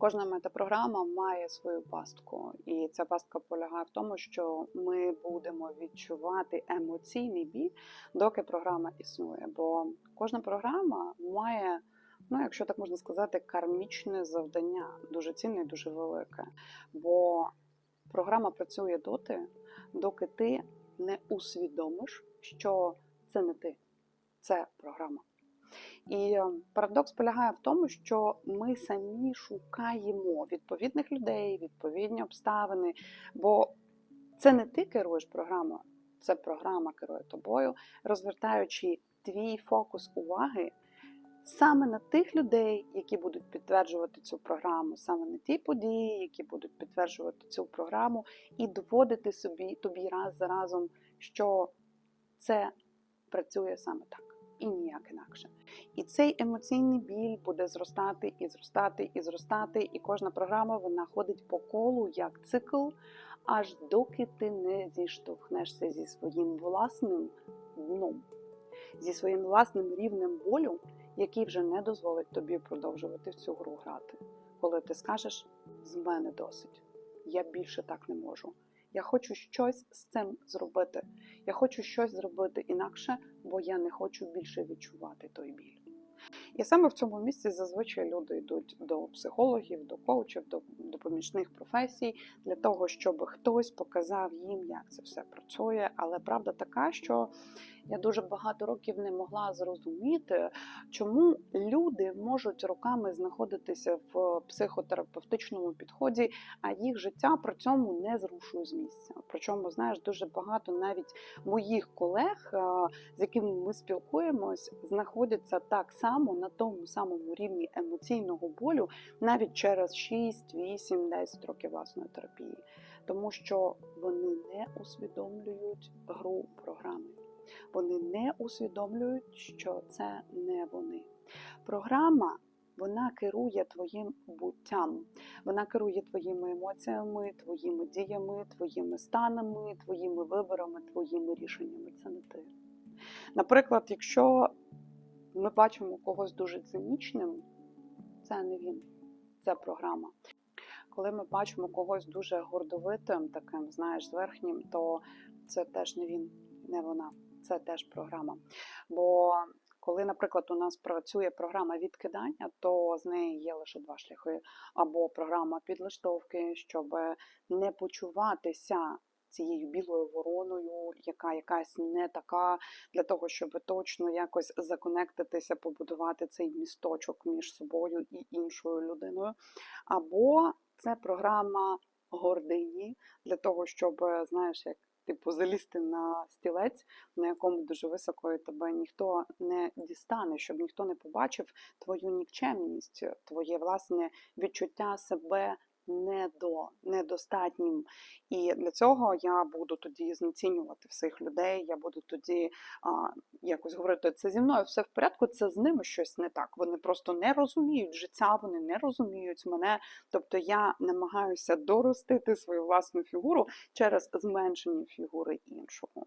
Кожна метапрограма має свою пастку, і ця пастка полягає в тому, що ми будемо відчувати емоційний біль, доки програма існує. Бо кожна програма має, ну якщо так можна сказати, кармічне завдання, дуже цінне і дуже велике. Бо програма працює доти, доки ти не усвідомиш, що це не ти, це програма. І е, парадокс полягає в тому, що ми самі шукаємо відповідних людей, відповідні обставини, бо це не ти керуєш програмою, це програма керує тобою, розвертаючи твій фокус уваги саме на тих людей, які будуть підтверджувати цю програму, саме на ті події, які будуть підтверджувати цю програму, і доводити собі тобі раз за разом, що це працює саме так ніяк інакше. І цей емоційний біль буде зростати і зростати і зростати, і кожна програма вона ходить по колу як цикл, аж доки ти не зіштовхнешся зі своїм власним дном, зі своїм власним рівнем болю, який вже не дозволить тобі продовжувати в цю гру грати. Коли ти скажеш з мене досить, я більше так не можу. Я хочу щось з цим зробити. Я хочу щось зробити інакше, бо я не хочу більше відчувати той біль. І саме в цьому місці зазвичай люди йдуть до психологів, до коучів, до допоміжних професій для того, щоб хтось показав їм, як це все працює. Але правда така, що я дуже багато років не могла зрозуміти, чому люди можуть роками знаходитися в психотерапевтичному підході, а їх життя при цьому не зрушує з місця. Причому, знаєш, дуже багато навіть моїх колег, з якими ми спілкуємось, знаходяться так само на тому самому рівні емоційного болю, навіть через 6, 8, 10 років власної терапії, тому що вони не усвідомлюють гру програми. Вони не усвідомлюють, що це не вони. Програма вона керує твоїм буттям, вона керує твоїми емоціями, твоїми діями, твоїми станами, твоїми виборами, твоїми рішеннями. Це не ти. Наприклад, якщо ми бачимо когось дуже цинічним, це не він, це програма. Коли ми бачимо когось дуже гордовитим, таким, знаєш, зверхнім, то це теж не він, не вона це теж програма. Бо коли, наприклад, у нас працює програма відкидання, то з неї є лише два шляхи: або програма підлаштовки, щоб не почуватися. Цією білою вороною, яка якась не така, для того, щоб точно якось законектитися, побудувати цей місточок між собою і іншою людиною. Або це програма гордині для того, щоб, знаєш, як типу, залізти на стілець, на якому дуже високо тебе ніхто не дістане, щоб ніхто не побачив твою нікчемність, твоє власне відчуття себе недо, недостатнім. І для цього я буду тоді знецінювати всіх людей. Я буду тоді а, якось говорити, це зі мною все в порядку, це з ними щось не так. Вони просто не розуміють життя, вони не розуміють мене. Тобто я намагаюся доростити свою власну фігуру через зменшення фігури іншого.